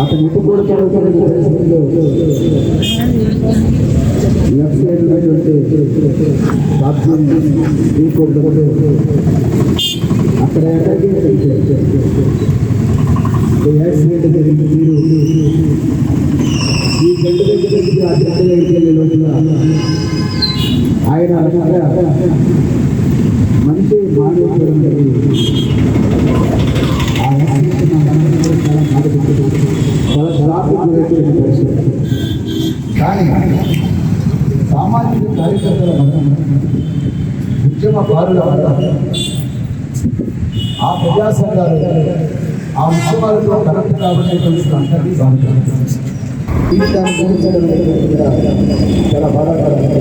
అతను ఇప్పుడు కూడా లెఫ్ట్ సైడ్ ఉన్నటువంటి బాత్రూమ్ ఈ అక్కడ అటాకింగ్ యాక్సిడెంట్ జరిగింది మీరు ఈ గంట దగ్గర నుంచి ఆ గంట దగ్గరికి వెళ్ళే లోపల ఆయన కానీ సామాజిక కార్యకర్తల మనం ఉద్యమ బారుల వల్ల ఆ ప్రజా సంఘాలు ఆ ఉద్యమాలతో కనెక్ట్ కాబట్టి తెలుసు అందరికీ బాగుంటుంది ఇది దాన్ని గురించడం అనేది కూడా చాలా బాధాకరమైన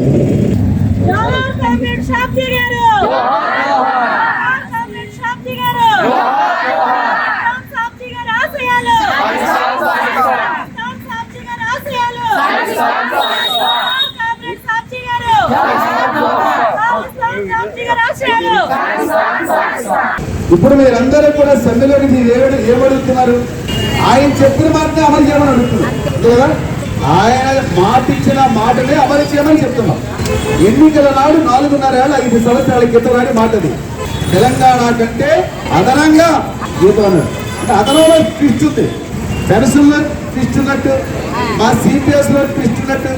ఇప్పుడు మీరందరూ కూడా సమ్మెలోకి మీరు ఏమడుగుతున్నారు? ఆయన చెప్పిన మాటనే అమలు చేయమని అడుగుతున్నారు కదా? ఆయన మాట ఇచ్చిన మాటనే అమలు చేయమని చెప్తున్నాం. ఎన్నికల నాడు నాలుగున్నర ఏళ్ళ ఐదు సంవత్సరాల క్రితం నాటి మాటది తెలంగాణ కంటే అదనంగా జీతం అంటే అదనంలో ట్విస్ట్ ఉంది. పెన్షన్లో ట్విస్ట్ ఉన్నట్టు మా సిపిఎస్లో ట్విస్ట్ ఉన్నట్టు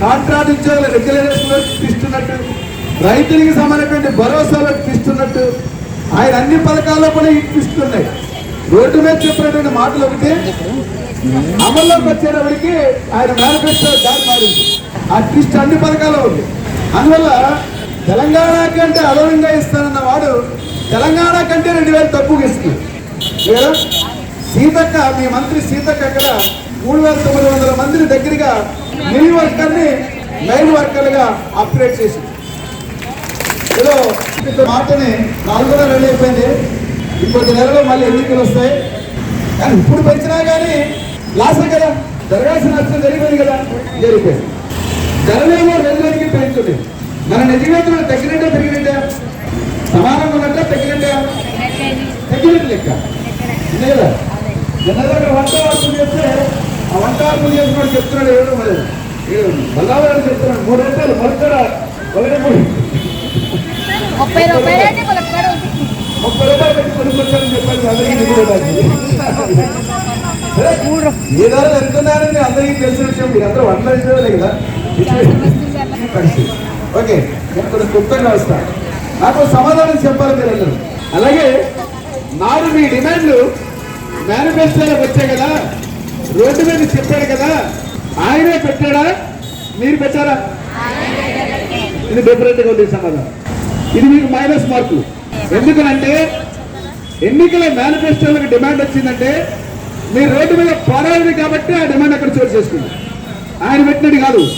కాంట్రాక్ట్ ఉద్యోగుల రెగ్యులరేషన్లో ట్విస్ట్ ఉన్నట్టు రైతులకు సంబంధించిన భరోసాలో ఇస్తున్నట్టు ఆయన అన్ని పథకాల్లో కూడా ఈ రోడ్డు మీద చెప్పినటువంటి మాటలు ఒకటి అమల్లోకి వచ్చేటప్పటికి ఆయన మేనిఫెస్టో దారి మారింది. ఆ ట్విస్ట్ అన్ని పథకాల్లో ఉంది. అందువల్ల తెలంగాణ కంటే అదనంగా ఇస్తానన్న వాడు తెలంగాణ కంటే రెండు వేలు తక్కువగా ఇస్తుంది లేదా సీతక్క మీ మంత్రి సీతక్క అక్కడ మూడు వేల తొమ్మిది వందల మందిని దగ్గరగా మిల్ వర్కర్ని లైన్ వర్కర్లుగా అప్గ్రేడ్ చేసింది. ఏదో ఇంత మాటని నాలుగున్నర నెలలు అయిపోయింది. ఇంకొద్ది నెలలో మళ్ళీ ఎన్నికలు వస్తాయి. కానీ ఇప్పుడు పెంచినా కానీ లాసే కదా. జరగాల్సిన నష్టం జరిగిపోయింది కదా. జరిగిపోయింది. జరగలేమో రోజులకి పెంచుంది. మన నిజవేతనం తగ్గినట్టే పెరిగినట్టే. సమానంగా ఉన్నట్టే తగ్గినట్టే. తగ్గినట్టు లెక్క. లేదా? కదా జనరల్గా వంట వార్పులు చేస్తే ఆ వంట వార్పులు చేసినప్పుడు చెప్తున్నాడు ఎవరు మరి? బల్లావాడు చెప్తున్నాడు మూడు రూపాయలు మొలకడ ఒకటి మూడు. ముప్పై రూపాయలు ముప్పై రూపాయలు పెట్టి కొనుక్కొచ్చారని చెప్పాలి అందరికీ ఏదో అందరికీ తెలిసిన విషయం మీరు అందరూ వంటలు వేసేవాళ్ళే కదా ఓకే నేను కొంచెం క్లుప్తంగా వస్తాను నాకు సమాధానం చెప్పాలి మీరందరూ అలాగే నాడు మీ డిమాండ్లు మేనిఫెస్టోలోకి వచ్చాయి కదా రోడ్డు మీద చెప్పాడు కదా ఆయనే పెట్టాడా మీరు పెట్టారా ఇది డిఫరెంట్గా ఉంది సమాధానం ఇది మీకు మైనస్ మార్కులు ఎందుకనంటే ఎన్నికల మేనిఫెస్టోలకు డిమాండ్ వచ్చిందంటే మీరు రోడ్డు మీద పోరాడింది కాబట్టి ఆ డిమాండ్ అక్కడ చోటు చేసుకుంది. ఆయన పెట్టినది కాదు.